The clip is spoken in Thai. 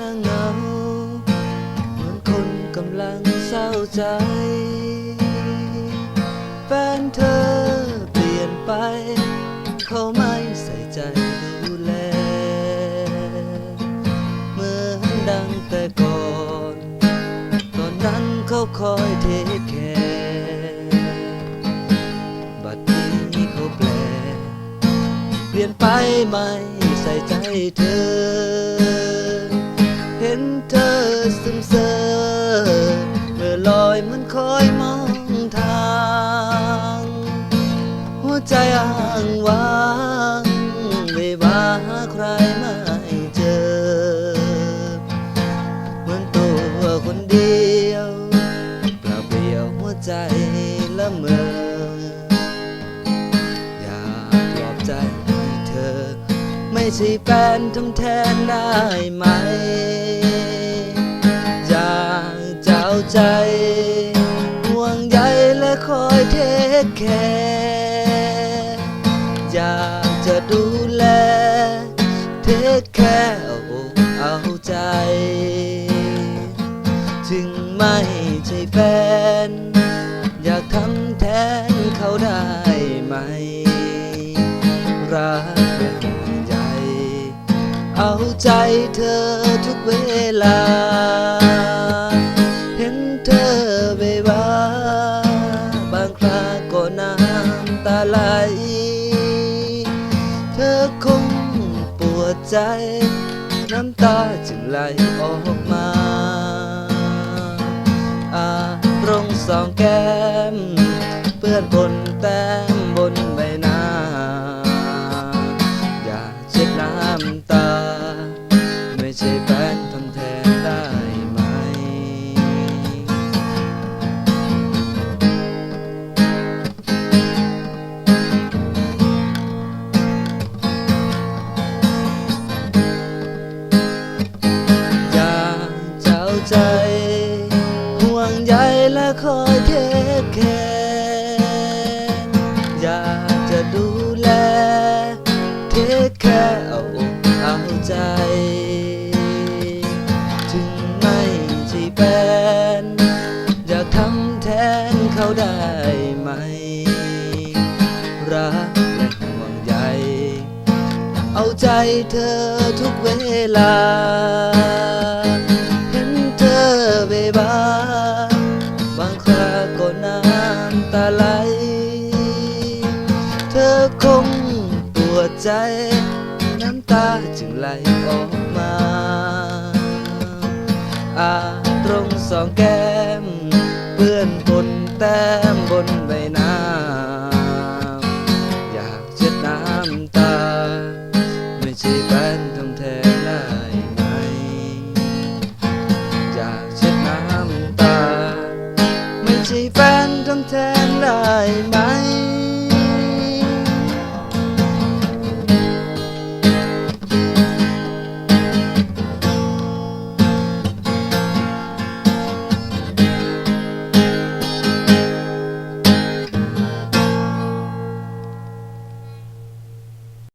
นั่งเหงา เหมือนคนกำลังเศร้าใจ แฟนเธอเปลี่ยนไป เขาไม่ใส่ใจดูแล เหมือนดังแต่ก่อน ตอนนั้นเขาคอยเทคแคร์บัดนี้เขาแปล เปลี่ยนไปไม่ใส่ใจเธอ เธอซึมเซอเมื่อลอยมันคอยมองทาง หัวใจอ้างวางไม่ว่าใครไม่เจอ เหมือนตัวคนเดียวเปล่าเปลี่ยวหัวใจละเมออยากปลอบใจให้เธอ ไม่ใช่แฟนทำแทนได้ไหม ใจ ห่วงใยและคอยเทคแคร์อยากจะดูแล เทคแคร์เอาอกเอาใจ ถึงไม่ใช่แฟน อยากทำแทนเขาได้ไหม รักและห่วงใยเอาใจเธอทุกเวลา ใจ น้ำตาจึงไหลออกมา อาตรงสองแก้ม คอยเทคแคร์อยากจะดูแล เทคแคร์เอาอกเอาใจ ถึงไม่ใช่แฟนอยากทำแทนเขาได้ไหม รักและห่วงใยเอาใจเธอทุกเวลา ใจ น้ำตาจึงไหลออกมา อาตรงสองแก้ม เปื้อนบนแต้มบนใบหน้า อยากเช็ดน้ำตา ไม่ใช่แฟนทำแทนได้ไหมอยากเช็ดน้ำตา ไม่ใช่แฟนทำแทนได้ไหม